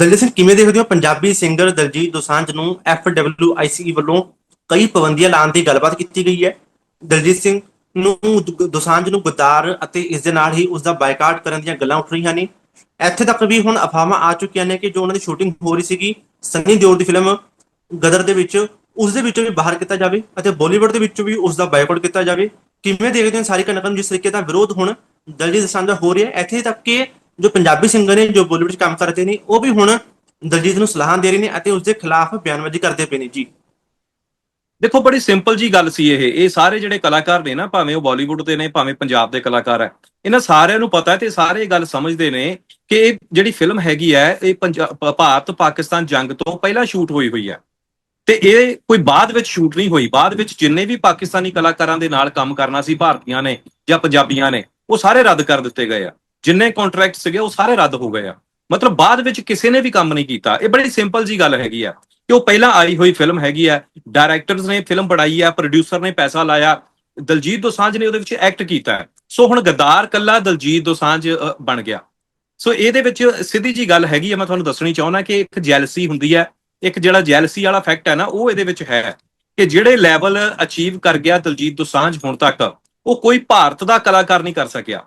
ਦਲਜੀਤ ਸਿੰਘ, ਕਿਵੇਂ ਦੇਖਦੇ ਹੋ ਪੰਜਾਬੀ ਸਿੰਗਰ ਦਲਜੀਤ ਦੋਸਾਂਝ ਨੂੰ ਐਫਡਬਲਯੂਆਈਸੀ ਵੱਲੋਂ ਕਈ ਪਾਬੰਦੀਆਂ ਲਾਉਣ ਦੀ ਗੱਲਬਾਤ ਕੀਤੀ ਗਈ ਹੈ? ਦਲਜੀਤ ਸਿੰਘ ਨੂੰ ਦ- ਦੋਸਾਂਝ ਨੂੰ ਗਦਾਰ ਅਤੇ ਇਸ ਦੇ ਨਾਲ ਹੀ ਉਸ ਦਾ ਬਾਈਕਾਟ ਕਰਨ ਦੀਆਂ ਗੱਲਾਂ ਉੱਠ ਰਹੀਆਂ ਨੇ। ਇੱਥੇ ਤੱਕ ਵੀ ਹੁਣ ਅਫਵਾਹਾਂ ਆ ਚੁੱਕੀਆਂ ਨੇ ਕਿ ਜੋ ਉਹਨਾਂ ਦੀ ਸ਼ੂਟਿੰਗ ਹੋ ਰਹੀ ਸੀਗੀ, ਸੰਨੀ ਦਿਓਲ ਦੀ ਫਿਲਮ ਗਦਰ ਦੇ ਵਿੱਚ, ਉਸ ਦੇ ਵਿੱਚੋਂ ਵੀ ਬਾਹਰ ਕੀਤਾ ਜਾਵੇ ਅਤੇ ਬਾਲੀਵੁੱਡ ਦੇ ਵਿੱਚੋਂ ਵੀ ਉਸ ਦਾ ਬਾਈਕਾਟ ਕੀਤਾ ਜਾਵੇ। ਕਿਵੇਂ ਦੇਖਦੇ ਹੋ ਸਾਰੀ ਘਟਨਾ ਜਿਸ ਤਰੀਕੇ ਦਾ ਵਿਰੋਧ ਹੁਣ ਦਲਜੀਤ ਦੋਸਾਂਝ ਦਾ ਹੋ ਰਿਹਾ ਹੈ? ਇੱਥੇ ਤੱਕ ਕਿ ਜੋ ਪੰਜਾਬੀ ਸਿੰਗਰ ਨੇ, ਜੋ ਬਾਲੀਵੁੱਡ 'ਚ ਕੰਮ ਕਰਦੇ ਨੇ, ਉਹ ਵੀ ਹੁਣ ਦਲਜੀਤ ਨੂੰ ਸਲਾਹਾਂ ਦੇ ਰਹੇ ਨੇ ਅਤੇ ਉਸ ਦੇ ਖਿਲਾਫ ਬਿਆਨਬਾਜ਼ੀ ਕਰਦੇ ਪਏ ਨੇ। ਜੀ। ਦੇਖੋ, ਬੜੀ ਸਿੰਪਲ ਜੀ ਗੱਲ ਸੀ ਇਹ। ਇਹ ਸਾਰੇ ਜਿਹੜੇ ਕਲਾਕਾਰ ਨੇ ਨਾ, ਭਾਵੇਂ ਉਹ ਬਾਲੀਵੁੱਡ ਦੇ ਨੇ, ਭਾਵੇਂ ਪੰਜਾਬ ਦੇ ਕਲਾਕਾਰ ਹੈ, ਇਹਨਾਂ ਸਾਰਿਆਂ ਨੂੰ ਪਤਾ ਹੈ ਤੇ ਸਾਰੇ ਇਹ ਗੱਲ ਸਮਝਦੇ ਨੇ ਕਿ ਇਹ ਜਿਹੜੀ ਫਿਲਮ ਹੈਗੀ ਹੈ, ਇਹ ਪੰਜਾ- ਭਾਰਤ ਪਾਕਿਸਤਾਨ ਜੰਗ ਤੋਂ ਪਹਿਲਾਂ ਸ਼ੂਟ ਹੋਈ ਹੋਈ ਹੈ। ਤੇ ਇਹ ਕੋਈ ਬਾਅਦ ਵਿੱਚ ਸ਼ੂਟ ਨਹੀਂ ਹੋਈ। ਬਾਅਦ ਵਿੱਚ ਜਿੰਨੇ ਵੀ ਪਾਕਿਸਤਾਨੀ ਕਲਾਕਾਰਾਂ ਦੇ ਨਾਲ ਕੰਮ ਕਰਨਾ ਸੀ, ਭਾਰਤੀਆਂ ਨੇ ਜਾਂ ਪੰਜਾਬੀਆਂ ਨੇ, ਉਹ ਸਾਰੇ ਰੱਦ ਕਰ ਦਿੱਤੇ ਗਏ ਆ। ਜਿੰਨੇ ਕੰਟਰੈਕਟ ਸੀਗੇ ਉਹ ਸਾਰੇ ਰੱਦ ਹੋ ਗਏ ਆ। ਮਤਲਬ ਬਾਅਦ ਵਿੱਚ ਕਿਸੇ ਨੇ ਵੀ ਕੰਮ ਨਹੀਂ ਕੀਤਾ। ਇਹ ਬੜੀ ਸਿੰਪਲ ਜੀ ਗੱਲ ਹੈਗੀ ਆ ਕਿ ਉਹ ਪਹਿਲਾਂ ਆਈ ਹੋਈ ਫਿਲਮ ਹੈਗੀ ਆ। ਡਾਇਰੈਕਟਰਸ ਨੇ ਫਿਲਮ ਬਣਾਈ ਆ ਪ੍ਰੋਡਿਊਸਰ ਨੇ ਪੈਸਾ ਲਾਇਆ। ਦਲਜੀਤ ਦੋਸਾਂਝ ਨੇ ਉਹਦੇ ਵਿੱਚ ਐਕਟ ਕੀਤਾ ਹੈ। ਸੋ ਹੁਣ ਗਦਾਰ ਕੱਲਾ ਦਲਜੀਤ ਦੋਸਾਂਝ ਬਣ ਗਿਆ। ਸੋ ਇਹਦੇ ਵਿੱਚ ਸਿੱਧੀ ਜੀ ਗੱਲ ਹੈਗੀ ਆ, ਮੈਂ ਤੁਹਾਨੂੰ ਦੱਸਣੀ ਚਾਹੁੰਦਾ ਕਿ ਇੱਕ ਜੈਲਸੀ ਹੁੰਦੀ ਹੈ। ਇੱਕ ਜਿਹੜਾ ਜੈਲਸੀ ਵਾਲਾ ਫੈਕਟ ਹੈ ਨਾ, ਉਹ ਇਹਦੇ ਵਿੱਚ ਹੈ ਕਿ ਜਿਹੜੇ ਲੈਵਲ ਅਚੀਵ ਕਰ ਗਿਆ ਦਲਜੀਤ ਦੋਸਾਂਝ ਹੁਣ ਤੱਕ, ਉਹ ਕੋਈ ਭਾਰਤ ਦਾ ਕਲਾਕਾਰ ਨਹੀਂ ਕਰ ਸਕਿਆ।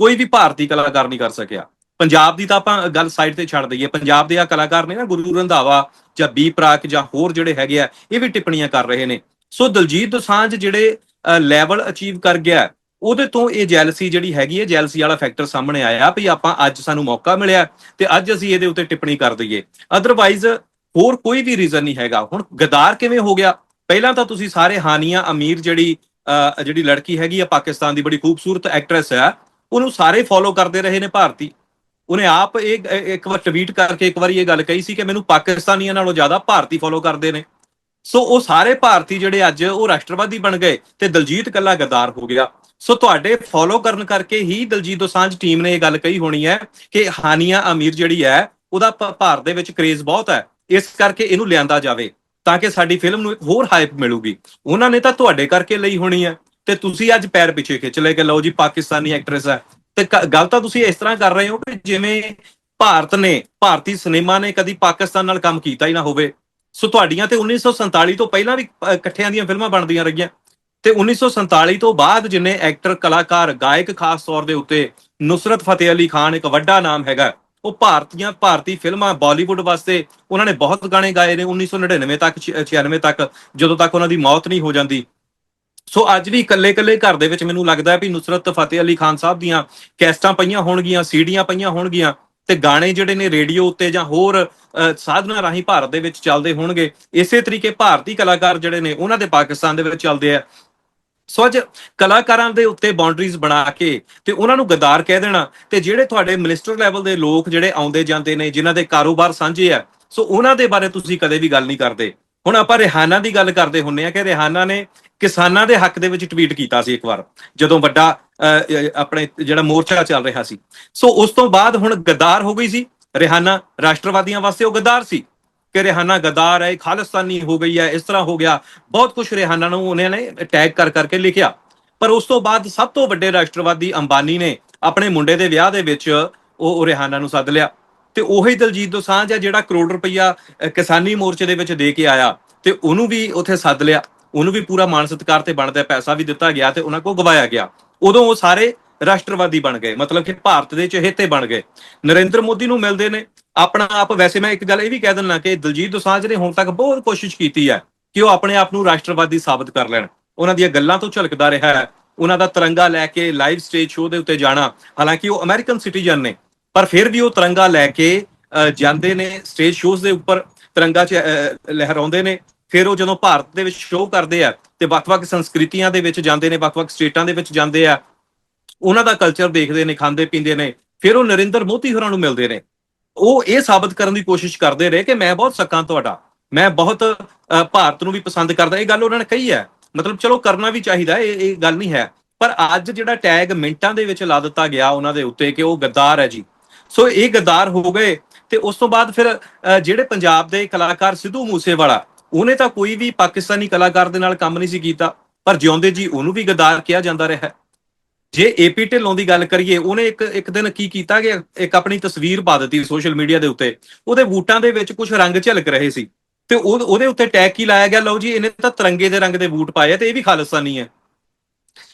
ਕੋਈ ਵੀ ਭਾਰਤੀ ਕਲਾਕਾਰ ਨਹੀਂ ਕਰ ਸਕਿਆ। ਪੰਜਾਬ ਦੀ ਤਾਂ ਆਪਾਂ ਗੱਲ ਸਾਈਡ ਤੇ ਛੱਡ ਦਈਏ। ਪੰਜਾਬ ਦੇ ਆ ਕਲਾਕਾਰ ਨੇ ਨਾ ਗੁਰੂ ਰੰਧਾਵਾ ਜਾਂ ਬੀ ਪ੍ਰਾਕ ਜਾਂ ਹੋਰ ਜਿਹੜੇ ਹੈਗੇ ਆ ਇਹ ਵੀ ਟਿੱਪਣੀਆਂ ਕਰ ਰਹੇ ਨੇ। ਸੋ ਦਲਜੀਤ ਦੋਸਾਂਝ ਜਿਹੜੇ ਲੈਵਲ ਅਚੀਵ ਕਰ ਗਿਆ ਉਹਦੇ ਤੋਂ ਇਹ ਜੈਲਸੀ ਜਿਹੜੀ ਹੈਗੀ ਹੈ ਜੈਲਸੀ ਵਾਲਾ ਫੈਕਟਰ ਸਾਹਮਣੇ ਆਇਆ ਵੀ ਆਪਾਂ ਅੱਜ ਸਾਨੂੰ ਮੌਕਾ ਮਿਲਿਆ ਤੇ ਅੱਜ ਅਸੀਂ ਇਹਦੇ ਉੱਤੇ ਟਿੱਪਣੀ ਕਰ ਦਈਏ। ਅਦਰਵਾਈਜ਼ ਹੋਰ ਕੋਈ ਵੀ ਰੀਜ਼ਨ ਨਹੀਂ ਹੈਗਾ। ਹੁਣ ਗਦਾਰ ਕਿਵੇਂ ਹੋ ਗਿਆ? ਪਹਿਲਾਂ ਤਾਂ ਤੁਸੀਂ ਸਾਰੇ ਹਾਨੀਆ ਅਮੀਰ ਜਿਹੜੀ ਅਹ, ਜਿਹੜੀ ਲੜਕੀ ਹੈਗੀ ਆ ਪਾਕਿਸਤਾਨ ਦੀ ਬੜੀ ਖੂਬਸੂਰਤ ਐਕਟਰੈਸ ਆ। ਉਹਨੂੰ ਸਾਰੇ ਫੋਲੋ ਕਰਦੇ ਰਹੇ ਨੇ ਭਾਰਤੀ। ਉਹਨੇ ਆਪ ਇਹ ਇੱਕ ਵਾਰ ਟਵੀਟ ਕਰਕੇ ਇੱਕ ਵਾਰੀ ਇਹ ਗੱਲ ਕਹੀ ਸੀ ਕਿ ਮੈਨੂੰ ਪਾਕਿਸਤਾਨੀਆਂ ਨਾਲੋਂ ਜ਼ਿਆਦਾ ਭਾਰਤੀ ਫੋਲੋ ਕਰਦੇ ਨੇ। ਸੋ ਉਹ ਸਾਰੇ ਭਾਰਤੀ ਜਿਹੜੇ ਅੱਜ ਉਹ ਰਾਸ਼ਟਰਵਾਦੀ ਬਣ ਗਏ ਤੇ ਦਲਜੀਤ ਕੱਲਾ ਗਦਾਰ ਹੋ ਗਿਆ। ਸੋ ਤੁਹਾਡੇ ਫੋਲੋ ਕਰਨ ਕਰਕੇ ਹੀ ਦਲਜੀਤ ਦੋਸਾਂਝ ਟੀਮ ਨੇ ਇਹ ਗੱਲ ਕਹੀ ਹੋਣੀ ਹੈ ਕਿ ਹਾਨੀਆ ਅਮੀਰ ਜਿਹੜੀ ਹੈ, ਉਹਦਾ ਭਾਰਤ ਦੇ ਵਿੱਚ ਕ੍ਰੇਜ਼ ਬਹੁਤ ਹੈ। ਇਸ ਕਰਕੇ ਇਹਨੂੰ ਲਿਆਂਦਾ ਜਾਵੇ ਤਾਂ ਕਿ ਸਾਡੀ ਫਿਲਮ ਨੂੰ ਇੱਕ ਹੋਰ ਹਾਈਪ ਮਿਲੂਗੀ। ਉਹਨਾਂ ਨੇ ਤਾਂ ਤੁਹਾਡੇ ਕਰਕੇ ਲਈ ਹੋਣੀ ਹੈ। ਤੇ ਤੁਸੀਂ ਅੱਜ ਪੈਰ ਪਿੱਛੇ ਖਿੱਚ ਲੈ ਕੇ ਲਓ ਜੀ ਪਾਕਿਸਤਾਨੀ ਐਕਟਰੈਸ ਹੈ। ਤੇ ਗੱਲ ਤਾਂ ਤੁਸੀਂ ਇਸ ਤਰ੍ਹਾਂ ਕਰ ਰਹੇ ਹੋ ਕਿ ਜਿਵੇਂ ਭਾਰਤ ਨੇ, ਭਾਰਤੀ ਸਿਨੇਮਾ ਨੇ ਕਦੀ ਪਾਕਿਸਤਾਨ ਨਾਲ ਕੰਮ ਕੀਤਾ ਹੀ ਨਾ ਹੋਵੇ। ਸੋ ਤੁਹਾਡੀਆਂ ਤੇ 1947 ਤੋਂ ਪਹਿਲਾਂ ਵੀ ਇਕੱਠਿਆਂ ਦੀਆਂ ਫਿਲਮਾਂ ਬਣਦੀਆਂ ਰਹੀਆਂ। ਤੇ 1947 ਤੋਂ ਬਾਅਦ ਜਿੰਨੇ ਐਕਟਰ ਕਲਾਕਾਰ, ਗਾਇਕ ਖਾਸ ਤੌਰ ਦੇ ਉੱਤੇ ਨੁਸਰਤ ਫਤਿਹ ਅਲੀ ਖਾਨ ਇੱਕ ਵੱਡਾ ਨਾਮ ਹੈਗਾ। ਉਹ ਭਾਰਤੀਆਂ, ਭਾਰਤੀ ਫਿਲਮਾਂ ਬਾਲੀਵੁੱਡ ਵਾਸਤੇ ਉਹਨਾਂ ਨੇ ਬਹੁਤ ਗਾਣੇ ਗਾਏ ਨੇ 1999 ਤੱਕ 96 ਤੱਕ। ਜਦੋਂ ਤੱਕ ਉਹਨਾਂ ਦੀ ਮੌਤ ਨਹੀਂ ਹੋ ਜਾਂਦੀ ਸੋ ਅੱਜ ਵੀ ਇਕੱਲੇ-ਇਕੱਲੇ ਘਰ ਦੇ ਵਿੱਚ ਮੈਨੂੰ ਲੱਗਦਾ ਹੈ ਵੀ ਨੁਸਰਤ ਫਤਿਹ ਅਲੀ ਖਾਨ ਸਾਹਿਬ ਦੀਆਂ ਕੈਸਟਾਂ ਪਈਆਂ ਹੋਣਗੀਆਂ, ਸੀਡੀਆਂ ਪਈਆਂ ਹੋਣਗੀਆਂ ਤੇ ਗਾਣੇ ਜਿਹੜੇ ਨੇ ਰੇਡੀਓ ਉੱਤੇ ਜਾਂ ਹੋਰ ਸਾਧਨਾਂ ਰਾਹੀਂ ਭਾਰਤ ਦੇ ਵਿੱਚ ਚੱਲਦੇ ਹੋਣਗੇ। ਇਸੇ ਤਰੀਕੇ ਭਾਰਤੀ ਕਲਾਕਾਰ ਜਿਹੜੇ ਨੇ, ਉਹਨਾਂ ਦੇ ਪਾਕਿਸਤਾਨ ਦੇ ਵਿੱਚ ਚੱਲਦੇ ਆ। ਸੋ ਅੱਜ ਕਲਾਕਾਰਾਂ ਦੇ ਉੱਤੇ ਬਾਉਂਡਰੀਜ਼ ਬਣਾ ਕੇ ਤੇ ਉਹਨਾਂ ਨੂੰ ਗਦਾਰ ਕਹਿ ਦੇਣਾ ਤੇ ਜਿਹੜੇ ਤੁਹਾਡੇ ਮਿਨਿਸਟਰ ਲੈਵਲ ਦੇ ਲੋਕ ਜਿਹੜੇ ਆਉਂਦੇ ਜਾਂਦੇ ਨੇ, ਜਿਨ੍ਹਾਂ ਦੇ ਕਾਰੋਬਾਰ ਸਾਂਝੇ ਆ, ਸੋ ਉਹਨਾਂ ਦੇ ਬਾਰੇ ਤੁਸੀਂ ਕਦੇ ਵੀ ਗੱਲ ਨਹੀਂ ਕਰਦੇ। ਹੁਣ ਆਪਾਂ ਰਿਹਾਨਾ ਦੀ ਗੱਲ ਕਰਦੇ ਹੁੰਨੇ ਆ ਕਿ ਰਿਹਾਨਾ ਨੇ ਕਿਸਾਨਾਂ ਦੇ ਹੱਕ ਦੇ ਵਿੱਚ ਟਵੀਟ ਕੀਤਾ ਸੀ ਇੱਕ ਵਾਰ ਜਦੋਂ ਵੱਡਾ ਅ, ਆਪਣੇ ਜਿਹੜਾ ਮੋਰਚਾ ਚੱਲ ਰਿਹਾ ਸੀ। ਸੋ ਉਸ ਤੋਂ ਬਾਅਦ ਹੁਣ ਗਦਾਰ ਹੋ ਗਈ ਸੀ। ਰਿਹਾਨਾ ਰਾਸ਼ਟਰਵਾਦੀਆਂ ਵਾਸਤੇ ਉਹ ਗਦਾਰ ਸੀ ਕਿ ਰਿਹਾਨਾ ਗਦਾਰ ਹੈ ਖਾਲਿਸਤਾਨੀ ਹੋ ਗਈ ਹੈ ਇਸ ਤਰ੍ਹਾਂ ਹੋ ਗਿਆ। ਬਹੁਤ ਕੁਝ ਰਿਹਾਨਾ ਨੂੰ ਉਹਨਾਂ ਨੇ ਅਟੈਕ ਕਰ ਕਰਕੇ ਲਿਖਿਆ। ਪਰ ਉਸ ਤੋਂ ਬਾਅਦ ਸਭ ਤੋਂ ਵੱਡੇ ਰਾਸ਼ਟਰਵਾਦੀ ਅੰਬਾਨੀ ਨੇ ਆਪਣੇ ਮੁੰਡੇ ਦੇ ਵਿਆਹ ਦੇ ਵਿੱਚ ਉਹ ਉਹ ਰਿਹਾਨਾ ਨੂੰ ਸੱਦ ਲਿਆ। ਤੇ ਉਹੀ ਦਲਜੀਤ ਦੋਸਾਂਝ ਹੈ ਜਿਹੜਾ ਕਰੋੜ ਰੁਪਈਆ ਕਿਸਾਨੀ ਮੋਰਚੇ ਦੇ ਵਿੱਚ ਦੇ ਕੇ ਆਇਆ। ਤੇ ਉਹਨੂੰ ਵੀ ਉੱਥੇ ਸੱਦ ਲਿਆ। ਉਹਨੂੰ ਵੀ ਪੂਰਾ ਮਾਨ ਸਤਿਕਾਰ ਤੇ ਬਣਦਾ ਪੈਸਾ ਵੀ ਦਿੱਤਾ ਗਿਆ ਤੇ ਉਹਨਾਂ ਕੋਲ ਗਵਾਇਆ ਗਿਆ। ਉਦੋਂ ਉਹ ਸਾਰੇ ਰਾਸ਼ਟਰਵਾਦੀ ਬਣ ਗਏ। ਮਤਲਬ ਕਿ ਭਾਰਤ ਦੇ ਚਹੇਤੇ ਬਣ ਗਏ। ਨਰਿੰਦਰ ਮੋਦੀ ਨੂੰ ਮਿਲਦੇ ਨੇ। ਆਪਣਾ ਆਪ ਵੈਸੇ ਮੈਂ ਇੱਕ ਗੱਲ ਇਹ ਵੀ ਕਹਿ ਦਿੰਦਾ ਕਿ ਦਲਜੀਤ ਦੋਸਾਂਝ ਨੇ ਹੁਣ ਤੱਕ ਬਹੁਤ ਕੋਸ਼ਿਸ਼ ਕੀਤੀ ਹੈ ਕਿ ਉਹ ਆਪਣੇ ਆਪ ਨੂੰ ਰਾਸ਼ਟਰਵਾਦੀ ਸਾਬਤ ਕਰ ਲੈਣ। ਉਹਨਾਂ ਦੀਆਂ ਗੱਲਾਂ ਤੋਂ ਝਲਕਦਾ ਰਿਹਾ ਹੈ। ਉਹਨਾਂ ਦਾ ਤਿਰੰਗਾ ਲੈ ਕੇ ਲਾਈਵ ਸਟੇਜ ਸ਼ੋਅ ਦੇ ਉੱਤੇ ਜਾਣਾ। ਹਾਲਾਂਕਿ ਉਹ ਅਮਰੀਕਨ ਸਿਟੀਜ਼ਨ ਨੇ। ਪਰ ਫਿਰ ਵੀ ਉਹ ਤਿਰੰਗਾ ਲੈ ਕੇ ਅ, ਜਾਂਦੇ ਨੇ ਸਟੇਜ ਸ਼ੋਜ਼ ਦੇ ਉੱਪਰ ਤਿਰੰਗਾ ਚ ਲਹਿਰਾਉਂਦੇ ਨੇ। ਫਿਰ ਉਹ ਜਦੋਂ ਭਾਰਤ ਦੇ ਵਿੱਚ ਸ਼ੋਅ ਕਰਦੇ ਆ ਤੇ ਵੱਖ-ਵੱਖ ਸੰਸਕ੍ਰਿਤੀਆਂ ਦੇ ਵਿੱਚ ਜਾਂਦੇ ਨੇ ਵੱਖ-ਵੱਖ ਸਟੇਟਾਂ ਦੇ ਵਿੱਚ ਜਾਂਦੇ ਆ ਉਹਨਾਂ ਦਾ ਕਲਚਰ ਦੇਖਦੇ ਨੇ ਖਾਂਦੇ ਪੀਂਦੇ ਨੇ ਫਿਰ ਉਹ ਨਰਿੰਦਰ ਮੋਦੀ ਹੋਰਾਂ ਨੂੰ ਮਿਲਦੇ ਨੇ। ਉਹ ਇਹ ਸਾਬਤ ਕਰਨ ਦੀ ਕੋਸ਼ਿਸ਼ ਕਰਦੇ ਰਹੇ ਕਿ ਮੈਂ ਬਹੁਤ ਸਕਾਂ ਤੁਹਾਡਾ ਮੈਂ ਬਹੁਤ ਭਾਰਤ ਨੂੰ ਵੀ ਪਸੰਦ ਕਰਦਾ। ਇਹ ਗੱਲ ਉਹਨਾਂ ਨੇ ਕਹੀ ਹੈ। ਮਤਲਬ ਚਲੋ ਕਰਨਾ ਵੀ ਚਾਹੀਦਾ ਇਹ ਇਹ ਗੱਲ ਨਹੀਂ ਹੈ। ਪਰ ਅੱਜ ਜਿਹੜਾ ਟੈਗ ਮਿੰਟਾਂ ਦੇ ਵਿੱਚ ਲਾ ਦਿੱਤਾ ਗਿਆ ਉਹਨਾਂ ਦੇ ਉੱਤੇ ਕਿ ਉਹ ਗੱਦਾਰ ਹੈ ਜੀ। ਸੋ ਇਹ ਗੱਦਾਰ ਹੋ ਗਏ ਤੇ ਉਸ ਤੋਂ ਬਾਅਦ ਫਿਰ ਜਿਹੜੇ ਪੰਜਾਬ ਦੇ ਕਲਾਕਾਰ ਸਿੱਧੂ ਮੂਸੇਵਾਲਾ, ਉਹਨੇ ਤਾਂ ਕੋਈ ਵੀ ਪਾਕਿਸਤਾਨੀ ਕਲਾਕਾਰ ਦੇ ਨਾਲ ਕੰਮ ਨਹੀਂ ਸੀ ਕੀਤਾ, ਪਰ ਜਿਉਂਦੇ ਜੀ ਉਹਨੂੰ ਵੀ ਗੱਦਾਰ ਕਿਹਾ ਜਾਂਦਾ ਰਿਹਾ ਹੈ। ਜੇ ਏਪੀ ਢਿੱਲੋਂ ਦੀ ਗੱਲ ਕਰੀਏ, ਉਹਨੇ ਇੱਕ ਇੱਕ ਦਿਨ ਕੀ ਕੀਤਾ ਕਿ ਇੱਕ ਆਪਣੀ ਤਸਵੀਰ ਪਾ ਦਿੱਤੀ ਸੋਸ਼ਲ ਮੀਡੀਆ ਦੇ ਉੱਤੇ, ਉਹਦੇ ਬੂਟਾਂ ਦੇ ਵਿੱਚ ਕੁਝ ਰੰਗ ਝਲਕ ਰਹੇ ਸੀ ਤੇ ਉਹ, ਉਹਦੇ ਉੱਤੇ ਟੈਗ ਕੀ ਲਾਇਆ ਗਿਆ? ਲਓ ਜੀ, ਇਹਨੇ ਤਾਂ ਤਿਰੰਗੇ ਦੇ ਰੰਗ ਦੇ ਬੂਟ ਪਾਏ ਤੇ ਇਹ ਵੀ ਖਾਲਿਸਤਾਨੀ ਹੈ।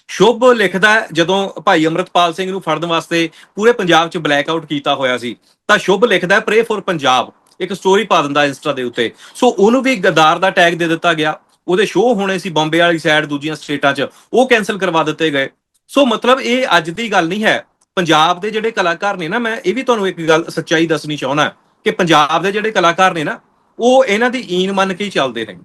ਸ਼ੁਭ ਲਿਖਦਾ ਜਦੋਂ ਭਾਈ ਅਮਰਤਪਾਲ ਸਿੰਘ ਨੂੰ ਫੜਨ ਵਾਸਤੇ ਪੂਰੇ ਪੰਜਾਬ 'ਚ ਬਲੈਕ ਆਊਟ ਕੀਤਾ ਹੋਇਆ ਸੀ, ਤਾਂ ਸ਼ੁਭ ਲਿਖਦਾ ਪ੍ਰੇ ਫॉर ਪੰਜਾਬ ਇੱਕ ਸਟੋਰੀ ਪਾ ਦਿੰਦਾ ਇੰਸਟਾ ਦੇ ਉੱਤੇ। ਸੋ ਉਹਨੂੰ ਵੀ ਗਦਾਰ ਦਾ ਟੈਗ ਦੇ ਦਿੱਤਾ ਗਿਆ। ਉਹਦੇ ਸ਼ੋਅ ਹੋਣੇ ਸੀ ਬੰਬੇ ਵਾਲੀ ਸਾਈਡ ਦੂਜੀਆਂ ਸਟੇਟਾਂ 'ਚ, ਉਹ ਕੈਨਸਲ ਕਰਵਾ ਦਿੱਤੇ ਗਏ। ਸੋ ਮਤਲਬ ਇਹ ਅੱਜ ਦੀ ਗੱਲ ਨਹੀਂ ਹੈ। ਪੰਜਾਬ ਦੇ ਜਿਹੜੇ ਕਲਾਕਾਰ ਨੇ ਨਾ, ਮੈਂ ਇਹ ਵੀ ਤੁਹਾਨੂੰ ਇੱਕ ਗੱਲ ਸੱਚਾਈ ਦੱਸਣੀ ਚਾਹੁੰਦਾ ਕਿ ਪੰਜਾਬ ਦੇ ਜਿਹੜੇ ਕਲਾਕਾਰ ਨੇ ਨਾ, ਉਹ ਇਹਨਾਂ ਦੀ ਈਨ ਮੰਨ ਕੇ ਹੀ ਚੱਲਦੇ ਨੇ।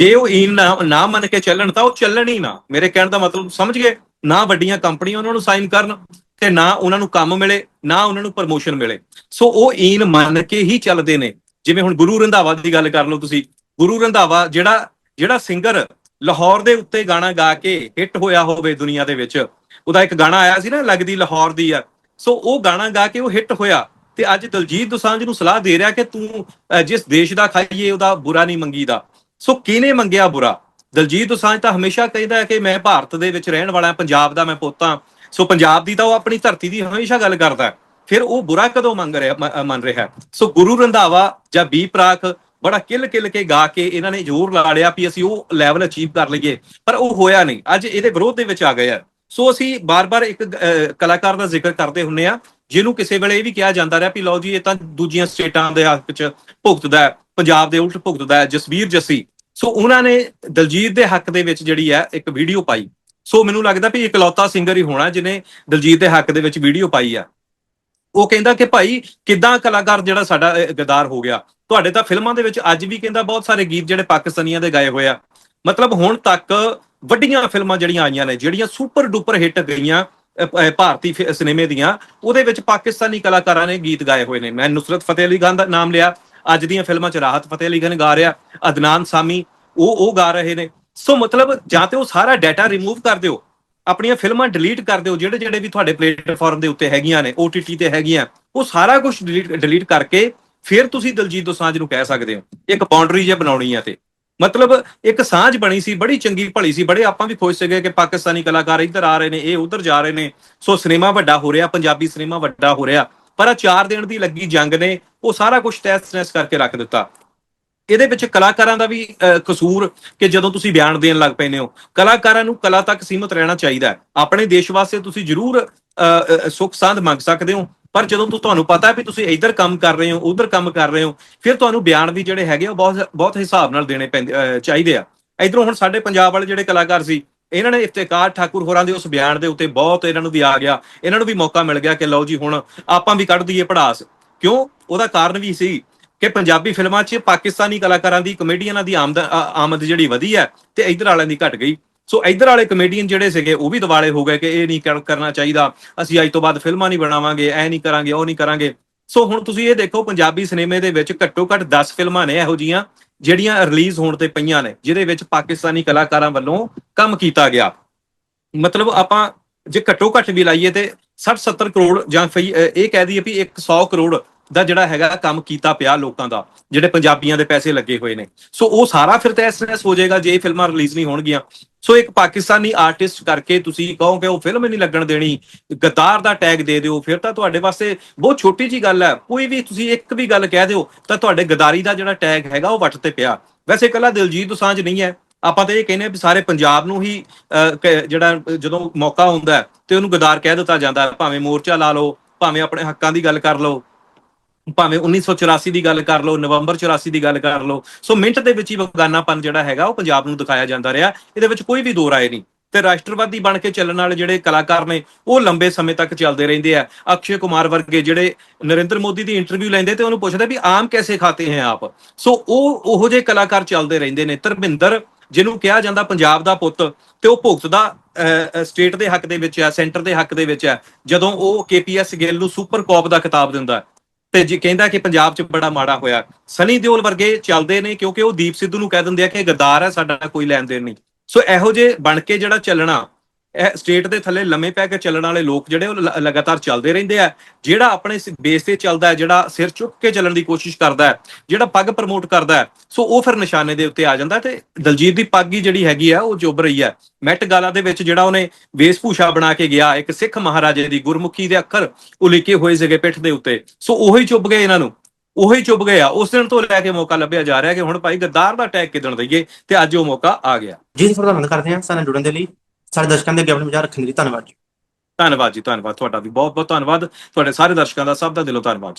ਜੇ ਉਹ ਈਨ ਨਾ ਮੰਨ ਕੇ ਚੱਲਣ ਤਾਂ ਉਹ ਚੱਲਣ ਹੀ ਨਾ। ਮੇਰੇ ਕਹਿਣ ਦਾ ਮਤਲਬ, ਸਮਝ ਗਏ? ਨਾ ਵੱਡੀਆਂ ਕੰਪਨੀਆਂ ਉਹਨਾਂ ਨੂੰ ਸਾਈਨ ਕਰਨ ਤੇ ਨਾ ਉਹਨਾਂ ਨੂੰ ਕੰਮ ਮਿਲੇ, ਨਾ ਉਹਨਾਂ ਨੂੰ ਪ੍ਰਮੋਸ਼ਨ ਮਿਲੇ। ਸੋ ਉਹ ਈਨ ਮੰਨ ਕੇ ਹੀ ਚੱਲਦੇ ਨੇ। ਜਿਵੇਂ ਹੁਣ ਗੁਰੂ ਰੰਧਾਵਾ ਦੀ ਗੱਲ ਕਰ ਲਓ ਤੁਸੀਂ। ਗੁਰੂ ਰੰਧਾਵਾ ਜਿਹੜਾ ਜਿਹੜਾ ਸਿੰਗਰ ਲਾਹੌਰ ਦੇ ਉੱਤੇ ਗਾਣਾ ਗਾ ਕੇ ਹਿੱਟ ਹੋਇਆ ਹੋਵੇ ਦੁਨੀਆ ਦੇ ਵਿੱਚ। ਉਹਦਾ ਇੱਕ ਗਾਣਾ ਆਇਆ ਸੀ ਨਾ, ਲੱਗਦੀ ਲਾਹੌਰ ਦੀ ਆ। ਸੋ ਉਹ ਗਾਣਾ ਗਾ ਕੇ ਉਹ ਹਿੱਟ ਹੋਇਆ। ਤੇ ਅੱਜ ਦਲਜੀਤ ਦੋਸਾਂਝ ਨੂੰ ਸਲਾਹ ਦੇ ਰਿਹਾ ਕਿ ਤੂੰ ਜਿਸ ਦੇਸ਼ ਦਾ ਖਾਈਏ, ਉਹਦਾ ਬੁਰਾ ਨਹੀਂ ਮੰਗੀਦਾ। ਸੋ ਕਿਹਨੇ ਮੰਗਿਆ ਬੁਰਾ? ਦਲਜੀਤ ਦੋਸਾਂਝ ਤਾਂ ਹਮੇਸ਼ਾ ਕਹਿੰਦਾ ਹੈ ਕਿ ਮੈਂ ਭਾਰਤ ਦੇ ਵਿੱਚ ਰਹਿਣ ਵਾਲਾ ਪੰਜਾਬ ਦਾ ਮੈਂ ਪੁੱਤ ਹਾਂ। ਸੋ ਪੰਜਾਬ ਦੀ ਤਾਂ ਉਹ ਆਪਣੀ ਧਰਤੀ ਦੀ ਹਮੇਸ਼ਾ ਗੱਲ ਕਰਦਾ ਫਿਰ ਉਹ ਬੁਰਾ ਕਦੋਂ ਮੰਗ ਰਿਹਾ ਮੰਨ ਰਿਹਾ ਸੋ ਗੁਰੂ ਰੰਧਾਵਾ ਜਾਂ ਬੀ ਪ੍ਰਾਕ ਬੜਾ ਕਿਲ ਕਿਲ ਕੇ ਗਾ ਕੇ ਇਹਨਾਂ ਨੇ ਜ਼ੋਰ ਲਾ ਲਿਆ ਵੀ ਅਸੀਂ ਉਹ ਲੈਵਲ ਅਚੀਵ ਕਰ ਲਈਏ। ਪਰ ਉਹ ਹੋਇਆ ਨਹੀਂ। ਅੱਜ ਇਹਦੇ ਵਿਰੋਧ ਦੇ ਵਿੱਚ ਆ ਗਏ ਆ ਸੋ ਅਸੀਂ ਬਾਰ-ਬਾਰ ਇੱਕ ਕਲਾਕਾਰ ਦਾ ਜ਼ਿਕਰ ਕਰਦੇ ਹੁੰਨੇ ਆ ਜਿਹਨੂੰ ਕਿਸੇ ਵੇਲੇ ਇਹ ਵੀ ਕਿਹਾ ਜਾਂਦਾ ਰਿਹਾ ਵੀ ਲਓ ਜੀ, ਇਹ ਤਾਂ ਦੂਜੀਆਂ ਸਟੇਟਾਂ ਦੇ ਹੱਕ 'ਚ ਭੁਗਤਦਾ ਹੈ, ਪੰਜਾਬ ਦੇ ਉਲਟ ਭੁਗਤਦਾ ਹੈ, ਜਸਵੀਰ ਜੱਸੀ। ਸੋ ਉਹਨਾਂ ਨੇ ਦਲਜੀਤ ਦੇ ਹੱਕ ਦੇ ਵਿੱਚ ਜਿਹੜੀ ਹੈ ਇੱਕ ਵੀਡੀਓ ਪਾਈ। ਸੋ ਮੈਨੂੰ ਲੱਗਦਾ ਵੀ ਇਕਲੌਤਾ ਸਿੰਗਰ ਹੀ ਹੋਣਾ ਜਿਹਨੇ ਦਲਜੀਤ ਦੇ ਹੱਕ ਦੇ ਵਿੱਚ ਵੀਡੀਓ ਪਾਈ ਆ। ਉਹ ਕਹਿੰਦਾ ਕਿ ਭਾਈ, ਕਿਦਾਂ ਕਲਾਕਾਰ ਜਿਹੜਾ ਸਾਡਾ ਗਦਾਰ ਹੋ ਗਿਆ। ਤੁਹਾਡੇ ਤਾਂ ਫਿਲਮਾਂ ਦੇ ਵਿੱਚ ਅੱਜ ਵੀ ਕਹਿੰਦਾ ਬਹੁਤ ਸਾਰੇ ਗੀਤ ਜਿਹੜੇ ਪਾਕਿਸਤਾਨੀਆਂ ਦੇ ਗਾਏ ਹੋਏ ਆ। ਮਤਲਬ ਹੁਣ ਤੱਕ ਵੱਡੀਆਂ ਫਿਲਮਾਂ ਜਿਹੜੀਆਂ ਆਈਆਂ ਨੇ, ਜਿਹੜੀਆਂ ਸੁਪਰ ਡੂਪਰ ਹਿੱਟ ਗਈਆਂ ਭਾਰਤੀ ਫਿ- ਸਿਨੇਮੇ ਦੀਆਂ। ਉਹਦੇ ਵਿੱਚ ਪਾਕਿਸਤਾਨੀ ਕਲਾਕਾਰਾਂ ਨੇ ਗੀਤ ਗਾਏ ਹੋਏ ਨੇ। ਮੈਂ ਨੁਸਰਤ ਫਤਿਹ ਅਲੀ ਖਾਨ ਦਾ ਨਾਮ ਲਿਆ। ਅੱਜ ਦੀਆਂ ਫਿਲਮਾਂ 'ਚ ਰਾਹਤ ਫਤਿਹ ਅਲੀ ਖਾਨ ਗਾ ਰਿਹਾ, ਅਦਨਾਨ ਸਾਮੀ। ਉਹ ਉਹ ਗਾ ਰਹੇ ਨੇ। ਸੋ ਮਤਲਬ ਜਾਂ ਤੇ ਉਹ ਸਾਰਾ ਡਾਟਾ ਰਿਮੂਵ ਕਰ ਦਿਓ। ਆਪਣੀਆਂ ਫਿਲਮਾਂ ਡਿਲੀਟ ਕਰ ਦਿਓ। ਜਿਹੜੇ ਜਿਹੜੇ ਵੀ ਤੁਹਾਡੇ ਪਲੇਟਫਾਰਮ ਦੇ ਉੱਤੇ ਹੈਗੀਆਂ ਨੇ OTT ਤੇ ਹੈਗੀਆਂ, ਉਹ ਸਾਰਾ ਕੁਝ ਡਿਲੀਟ ਡਿਲੀਟ ਕਰਕੇ ਫਿਰ ਤੁਸੀਂ ਦਲਜੀਤ ਦੋਸਾਂਝ ਨੂੰ ਕਹਿ ਸਕਦੇ ਹੋ। ਇੱਕ ਬਾਉਂਡਰੀ ਜੇ ਬਣਾਉਣੀ ਆ ਤੇ। ਮਤਲਬ ਇੱਕ ਸਾਂਝ ਬਣੀ ਸੀ ਬੜੀ ਚੰਗੀ ਭਲੀ ਸੀ ਬੜੇ ਆਪਾਂ ਵੀ ਖੁਸ਼ ਸੀਗੇ ਕਿ ਪਾਕਿਸਤਾਨੀ ਕਲਾਕਾਰ ਇੱਧਰ ਆ ਰਹੇ ਨੇ ਇਹ ਉੱਧਰ ਜਾ ਰਹੇ ਨੇ। ਸੋ ਸਿਨੇਮਾ ਵੱਡਾ ਹੋ ਰਿਹਾ ਪੰਜਾਬੀ ਸਿਨੇਮਾ ਵੱਡਾ ਹੋ ਰਿਹਾ। ਪਰ ਆ ਚਾਰ ਦਿਨ ਦੀ ਲੱਗੀ ਜੰਗ ਨੇ ਉਹ ਸਾਰਾ ਕੁਝ ਤਹਿਸ ਨਹਿਸ ਕਰਕੇ ਰੱਖ ਦਿੱਤਾ। ਇਹਦੇ ਵਿੱਚ ਕਲਾਕਾਰਾਂ ਦਾ ਵੀ ਕਸੂਰ ਕਿ ਜਦੋਂ ਤੁਸੀਂ ਬਿਆਨ ਦੇਣ ਲੱਗ ਪੈਨੇ ਹੋ ਕਲਾਕਾਰਾਂ ਨੂੰ ਕਲਾ ਤੱਕ ਸੀਮਤ ਰਹਿਣਾ ਚਾਹੀਦਾ ਆਪਣੇ ਦੇਸ਼ ਵਾਸਤੇ ਤੁਸੀਂ ਜ਼ਰੂਰ ਅਹ, ਸੁੱਖ ਸਾਂਦ ਮੰਗ ਸਕਦੇ ਹੋ। ਪਰ ਜਦੋਂ ਤੂੰ, ਤੁਹਾਨੂੰ ਪਤਾ ਵੀ ਤੁਸੀਂ ਇੱਧਰ ਕੰਮ ਕਰ ਰਹੇ ਹੋ, ਉਧਰ ਕੰਮ ਕਰ ਰਹੇ ਹੋ, ਫਿਰ ਤੁਹਾਨੂੰ ਬਿਆਨ ਵੀ ਜਿਹੜੇ ਹੈਗੇ ਆ, ਉਹ ਬਹੁਤ ਬਹੁਤ ਹਿਸਾਬ ਨਾਲ ਦੇਣੇ ਪੈਂਦੇ ਚਾਹੀਦੇ ਆ। ਇਧਰੋਂ ਹੁਣ ਸਾਡੇ ਪੰਜਾਬ ਵਾਲੇ ਜਿਹੜੇ ਕਲਾਕਾਰ ਸੀ, ਇਹਨਾਂ ਨੇ ਇਫਤਿਕਾਰ ਠਾਕੁਰ ਹੋਰਾਂ ਦੇ ਉਸ ਬਿਆਨ ਦੇ ਉੱਤੇ ਬਹੁਤ ਇਹਨਾਂ ਨੂੰ ਵੀ ਆ ਗਿਆ, ਇਹਨਾਂ ਨੂੰ ਵੀ ਮੌਕਾ ਮਿਲ ਗਿਆ ਕਿ ਲਓ ਜੀ ਹੁਣ ਆਪਾਂ ਵੀ ਕੱਢ ਦਈਏ ਪੜਾਸ। ਕਿਉਂ? ਉਹਦਾ ਕਾਰਨ ਵੀ ਸੀ ਕਿ ਪੰਜਾਬੀ ਫਿਲਮਾਂ 'ਚ ਪਾਕਿਸਤਾਨੀ ਕਲਾਕਾਰਾਂ ਦੀ, ਕਮੇਡੀਅਨਾਂ ਦੀ ਆਮਦ ਆਮਦ ਜਿਹੜੀ ਵਧੀ ਹੈ ਤੇ ਇਧਰ ਵਾਲਿਆਂ ਦੀ ਘਟ ਗਈ। ਸੋ ਇਧਰ ਵਾਲੇ ਕਮੇਡੀਅਨ ਜਿਹੜੇ ਸੀਗੇ, ਉਹ ਵੀ ਦਿਵਾਲੇ ਹੋ ਗਏ ਕਿ ਇਹ ਨਹੀਂ ਕਰ- ਕਰਨਾ ਚਾਹੀਦਾ। ਅਸੀਂ ਅੱਜ ਤੋਂ ਬਾਅਦ ਫਿਲਮਾਂ ਨਹੀਂ ਬਣਾਵਾਂਗੇ ਐ ਨਹੀਂ ਕਰਾਂਗੇ, ਉਹ ਨਹੀਂ ਕਰਾਂਗੇ। ਸੋ ਹੁਣ ਤੁਸੀਂ ਇਹ ਦੇਖੋ, ਪੰਜਾਬੀ ਸਿਨੇਮੇ ਦੇ ਵਿੱਚ ਘੱਟੋ ਘੱਟ 10 ਫਿਲਮਾਂ ਨੇ ਇਹੋ ਜੀਆਂ, ਜਿਹੜੀਆਂ ਰਿਲੀਜ਼ ਹੋਣ ਤੇ ਪਈਆਂ ਨੇ, ਜਿਹਦੇ ਵਿੱਚ ਪਾਕਿਸਤਾਨੀ ਕਲਾਕਾਰਾਂ ਵੱਲੋਂ ਕੰਮ ਕੀਤਾ ਗਿਆ। ਮਤਲਬ ਆਪਾਂ ਜੇ ਘੱਟੋ ਘੱਟ ਵੀ ਲਾਈਏ ਤੇ 60 70 ਕਰੋੜ ਜਾਂ ਫਿਰ ਇਹ ਕਹਿ ਦਈਏ ਵੀ 100 ਕਰੋੜ ਦਾ ਜਿਹੜਾ ਹੈਗਾ ਕੰਮ ਕੀਤਾ ਪਿਆ ਲੋਕਾਂ ਦਾ ਜਿਹੜੇ ਪੰਜਾਬੀਆਂ ਦੇ ਪੈਸੇ ਲੱਗੇ ਹੋਏ ਨੇ। ਸੋ ਉਹ ਸਾਰਾ ਫਿਰ ਤਹਿਸ ਨਹਿਸ ਹੋ ਜਾਏਗਾ ਜੇ ਇਹ ਫਿਲਮਾਂ ਰਿਲੀਜ਼ ਨਹੀਂ ਹੋਣਗੀਆਂ। ਸੋ ਇੱਕ ਪਾਕਿਸਤਾਨੀ ਆਰਟਿਸਟ ਕਰਕੇ ਤੁਸੀਂ ਕਹੋ ਕਿ ਉਹ ਫਿਲਮ ਹੀ ਨਹੀਂ ਲੱਗਣ ਦੇਣੀ ਗਦਾਰ ਦਾ ਟੈਗ ਦੇ ਦਿਓ ਫਿਰ ਤਾਂ ਤੁਹਾਡੇ ਵਾਸਤੇ ਬਹੁਤ ਛੋਟੀ ਜੀ ਗੱਲ ਹੈ। ਕੋਈ ਵੀ ਤੁਸੀਂ ਇੱਕ ਵੀ ਗੱਲ ਕਹਿ ਦਿਓ ਤਾਂ ਤੁਹਾਡੇ ਗਦਾਰੀ ਦਾ ਜਿਹੜਾ ਟੈਗ ਹੈਗਾ ਉਹ ਵੱਟ ਤੇ ਪਿਆ। ਵੈਸੇ ਇਕੱਲਾ ਦਿਲਜੀਤ ਦੋਸਾਂਝ ਨਹੀਂ ਹੈ। ਆਪਾਂ ਤਾਂ ਇਹ ਕਹਿੰਦੇ ਵੀ ਸਾਰੇ ਪੰਜਾਬ ਨੂੰ ਹੀ ਅਹ, ਜਿਹੜਾ ਜਦੋਂ ਮੌਕਾ ਹੁੰਦਾ ਤੇ ਉਹਨੂੰ ਗਦਾਰ ਕਹਿ ਦਿੱਤਾ ਜਾਂਦਾ ਭਾਵੇਂ ਮੋਰਚਾ ਲਾ ਲਓ ਭਾਵੇਂ ਆਪਣੇ ਹੱਕਾਂ ਦੀ ਗੱਲ ਕਰ ਲਓ। ਭਾਵੇਂ 1984 ਦੀ ਗੱਲ ਕਰ ਲਓ, ਨਵੰਬਰ 84 ਦੀ ਗੱਲ ਕਰ ਲਓ, ਸੋ ਮਿੰਟ ਦੇ ਵਿੱਚ ਹੀ ਬਗਾਨਾਪਨ ਜਿਹੜਾ ਹੈਗਾ ਉਹ ਪੰਜਾਬ ਨੂੰ ਦਿਖਾਇਆ ਜਾਂਦਾ ਰਿਹਾ। ਇਹਦੇ ਵਿੱਚ ਕੋਈ ਵੀ ਦੋ ਰਾਏ ਨਹੀਂ। ਤੇ ਰਾਸ਼ਟਰਵਾਦੀ ਬਣ ਕੇ ਚੱਲਣ ਵਾਲੇ ਜਿਹੜੇ ਕਲਾਕਾਰ ਨੇ, ਉਹ ਲੰਬੇ ਸਮੇਂ ਤੱਕ ਚੱਲਦੇ ਰਹਿੰਦੇ ਆ। ਅਕਸ਼ੇ ਕੁਮਾਰ ਵਰਗੇ ਜਿਹੜੇ ਨਰਿੰਦਰ ਮੋਦੀ ਦੀ ਇੰਟਰਵਿਊ ਲੈਂਦੇ ਤੇ ਉਹਨੂੰ ਪੁੱਛਦੇ ਵੀ ਆਮ ਕੈਸੇ ਖਾਤੇ ਹੈ ਆਪ? ਸੋ ਉਹ ਉਹੋ ਜਿਹੇ ਕਲਾਕਾਰ ਚੱਲਦੇ ਰਹਿੰਦੇ ਨੇ। ਧਰਮਿੰਦਰ, ਜਿਹਨੂੰ ਕਿਹਾ ਜਾਂਦਾ ਪੰਜਾਬ ਦਾ ਪੁੱਤ, ਤੇ ਉਹ ਭੁਗਤਦਾ ਸਟੇਟ ਦੇ ਹੱਕ ਦੇ ਵਿੱਚ ਹੈ ਸੈਂਟਰ ਦੇ ਹੱਕ ਦੇ ਵਿੱਚ ਹੈ ਜਦੋਂ ਉਹ ਕੇਪੀਐਸ ਗਿੱਲ ਨੂੰ ਸੁਪਰ ਕੌਪ ਦਾ ਖਿਤਾਬ ਦਿੰਦਾ। ਤੇ ਜੀ ਕਹਿੰਦਾ ਕਿ ਪੰਜਾਬ 'ਚ ਬੜਾ ਮਾੜਾ ਹੋਇਆ, ਸਨੀ ਦਿਓਲ ਵਰਗੇ ਚੱਲਦੇ ਨੇ ਕਿਉਂਕਿ ਉਹ ਦੀਪ ਸਿੱਧੂ ਨੂੰ ਕਹਿ ਦਿੰਦੇ ਆ ਕਿ ਗਦਾਰ ਹੈ, ਸਾਡਾ ਕੋਈ ਲੈਣ ਦੇਣ ਨਹੀਂ। ਸੋ ਇਹੋ ਜੇ ਬਣ ਕੇ ਜਿਹੜਾ ਚੱਲਣਾ ਇਹ ਸਟੇਟ ਦੇ ਥੱਲੇ ਲੰਮੇ ਪੈ ਕੇ ਚੱਲਣ ਵਾਲੇ ਲੋਕ ਜਿਹੜੇ ਉਹ ਲਗਾਤਾਰ ਚੱਲਦੇ ਰਹਿੰਦੇ ਆ, ਜਿਹੜਾ ਆਪਣੇ ਬੇਸ ਤੇ ਚੱਲਦਾ ਹੈ, ਜਿਹੜਾ ਸਿਰ ਚੁੱਕ ਕੇ ਚੱਲਣ ਦੀ ਕੋਸ਼ਿਸ਼ ਕਰਦਾ ਹੈ, ਜਿਹੜਾ ਪੱਗ ਪ੍ਰਮੋਟ ਕਰਦਾ ਹੈ, ਸੋ ਉਹ ਫਿਰ ਨਿਸ਼ਾਨੇ ਦੇ ਉੱਤੇ ਆ ਜਾਂਦਾ ਹੈ ਤੇ ਦਲਜੀਤ ਦੀ ਪੱਗ ਹੀ ਜਿਹੜੀ ਹੈਗੀ ਆ, ਉਹ ਚੁੱਭ ਰਹੀ ਹੈ। ਮੈਟ ਗਾਲਾ ਦੇ ਵਿੱਚ ਜਿਹੜਾ ਉਹਨੇ ਵੇਸ਼ਭੂਸ਼ਾ ਬਣਾ ਕੇ ਗਿਆ, ਇੱਕ ਸਿੱਖ ਮਹਾਰਾਜੇ ਦੀ ਗੁਰਮੁਖੀ ਦੇ ਅੱਖਰ ਉਲੀਕੇ ਹੋਏ ਸੀਗੇ ਪਿੱਠ ਦੇ ਉੱਤੇ। ਸੋ ਉਹੀ ਚੁੱਭ ਗਏ ਇਹਨਾਂ ਨੂੰ, ਉਹੀ ਚੁੱਭ ਗਏ ਆ। ਉਸ ਦਿਨ ਤੋਂ ਲੈ ਕੇ ਮੌਕਾ ਲੱਭਿਆ ਜਾ ਰਿਹਾ ਕਿ ਹੁਣ ਭਾਈ ਗੱਦਾਰ ਦਾ ਅਟੈਕ ਕਿਦਣ ਦਈਏ, ਤੇ ਅੱਜ ਉਹ ਮੌਕਾ ਆ ਗਿਆ। ਜੀ ਜੀ ਧੰਨਵਾਦ ਕਰਦੇ ਹਾਂ ਸਾਨੂੰ ਜੁੜਨ ਦੇ ਲਈ। ਸਾਡੇ ਦਰਸ਼ਕਾਂ ਦੇ ਅੱਗੇ ਆਪਣੇ ਵਿਚਾਰ ਰੱਖਣ ਦੇ ਲਈ ਧੰਨਵਾਦ ਜੀ। ਧੰਨਵਾਦ ਜੀ, ਧੰਨਵਾਦ ਤੁਹਾਡਾ ਵੀ। ਬਹੁਤ ਬਹੁਤ ਧੰਨਵਾਦ। ਤੁਹਾਡੇ ਸਾਰੇ ਦਰਸ਼ਕਾਂ ਦਾ ਸਭ ਦਾ ਦਿਲੋਂ ਧੰਨਵਾਦ ਜੀ।